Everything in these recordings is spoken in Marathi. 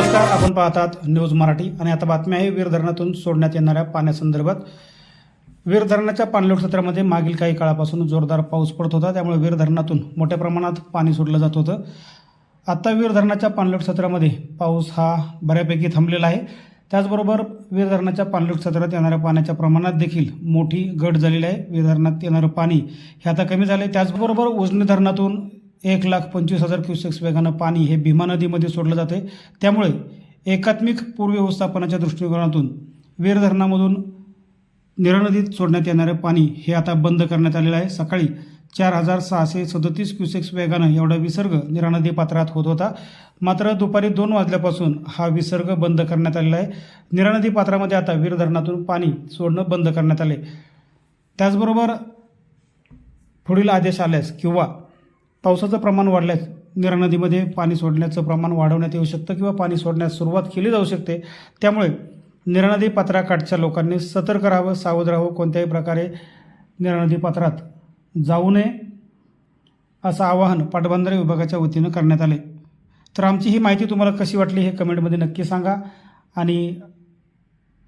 आपण पाहतात न्यूज मराठी. आणि आता बातमी आहे वीर धरणातून सोडण्यात येणाऱ्या पाण्यासंदर्भात. वीर धरणाच्या पाणलोट सत्रामध्ये मागील काही काळापासून जोरदार पाऊस पडत होता. त्यामुळे वीर धरणातून मोठ्या प्रमाणात पाणी सोडलं जात होतं. आत्ता वीर धरणाच्या पाणलोट सत्रामध्ये पाऊस हा बऱ्यापैकी थांबलेला आहे. त्याचबरोबर वीर धरणाच्या पाणलोट सत्रात येणाऱ्या पाण्याच्या प्रमाणात देखील मोठी घट झालेली आहे. वीर धरणात येणारं पाणी हे आता कमी झालं आहे त्याचबरोबर उजनी धरणातून एक लाख पंचवीस हजार क्युसेक्स वेगानं पाणी हे भीमा नदीमध्ये सोडलं जाते त्यामुळे एकात्मिक पूर व्यवस्थापनाच्या दृष्टिकोनातून वीर धरणामधून निरा नदीत सोडण्यात येणारे पाणी हे आता बंद करण्यात आलेलं आहे. सकाळी चार हजार सहाशे सदतीस क्युसेक्स वेगानं एवढा विसर्ग निरा नदी पात्रात होत होता. मात्र दुपारी दोन वाजल्यापासून हा विसर्ग बंद करण्यात आलेला आहे. निरा नदी पात्रामध्ये आता वीर धरणातून पाणी सोडणं बंद करण्यात आले त्याचबरोबर पुढील आदेश आल्यास किंवा पावसाचं प्रमाण वाढल्यास निरा नदीमध्ये पाणी सोडण्याचं प्रमाण वाढवण्यात येऊ शकतं किंवा पाणी सोडण्यास सुरुवात केली जाऊ शकते. त्यामुळे निरा नदी पात्राकाठच्या लोकांनी सतर्क राहावं सावध राहावं कोणत्याही प्रकारे निरा नदी पात्रात जाऊ नये असं आवाहन पाटबंधारे विभागाच्या वतीनं करण्यात आले तर आमची ही माहिती तुम्हाला कशी वाटली हे कमेंटमध्ये नक्की सांगा. आणि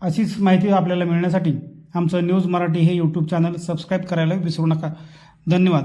अशीच माहिती आपल्याला मिळण्यासाठी आमचं न्यूज मराठी हे यूट्यूब चॅनल सबस्क्राईब करायला विसरू नका. धन्यवाद.